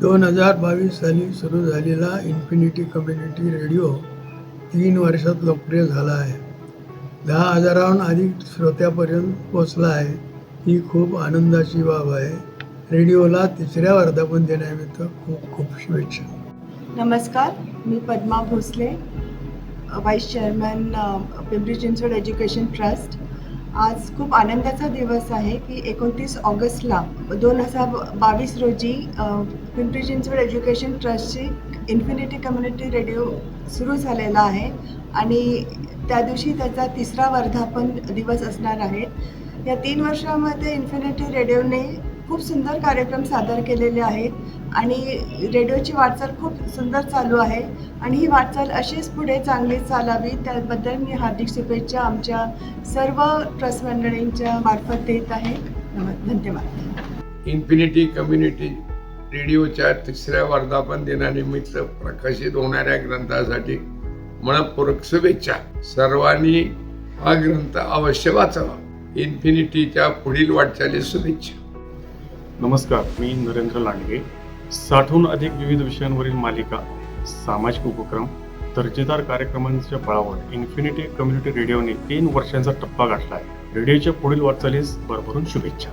दोन हजार बावीस साली सुरू झालेला इन्फिनिटी कम्युनिटी रेडिओ तीन वर्षात लोकप्रिय झाला आहे. दहा हजाराहून अधिक श्रोत्यापर्यंत पोचला आहे. ही खूप आनंदाची बाब आहे. रेडिओला तिसऱ्या वर्धापन देण्यानिमित्त खूप खूप शुभेच्छा. नमस्कार मी Padma Bhosale vice chairman Pimpri Chinchwad education trust आज खूप आनंदाचा दिवस आहे की एकोणतीस ऑगस्टला दोन हजार बावीस रोजी पिंपरी चिंचवड एज्युकेशन ट्रस्टची इन्फिनिटी कम्युनिटी रेडिओ सुरू झालेला आहे आणि त्या दिवशी त्याचा तिसरा वर्धापन दिवस असणार आहे. या तीन वर्षामध्ये इन्फिनिटी रेडिओने खूप सुंदर कार्यक्रम सादर केलेले आहेत आणि रेडिओची वाटचाल खूप सुंदर चालू आहे. आणि ही वाटचाल अशीच पुढे चांगली चालावी. त्याबद्दल मी हार्दिक शुभेच्छा आमच्या सर्व ट्रस्ट मंडळींच्या मार्फत देत आहे. धन्यवाद. इन्फिनिटी कम्युनिटी रेडिओच्या तिसऱ्या वर्धापन दिनानिमित्त प्रकाशित होणाऱ्या ग्रंथासाठी मनपूर्वक शुभेच्छा. सर्वांनी हा ग्रंथ अवश्य वाचावा. इन्फिनिटीच्या पुढील वाटचालीस शुभेच्छा. नमस्कार मी नरेंद्र लांडगे. साठहून अधिक विविध विषयांवरील मालिका सामाजिक उपक्रम दर्जेदार कार्यक्रमांच्या बळावर इन्फिनिटी कम्युनिटी रेडिओने तीन वर्षांचा टप्पा गाठला आहे रेडिओच्या पुढील वाटचालीस भरभरून शुभेच्छा.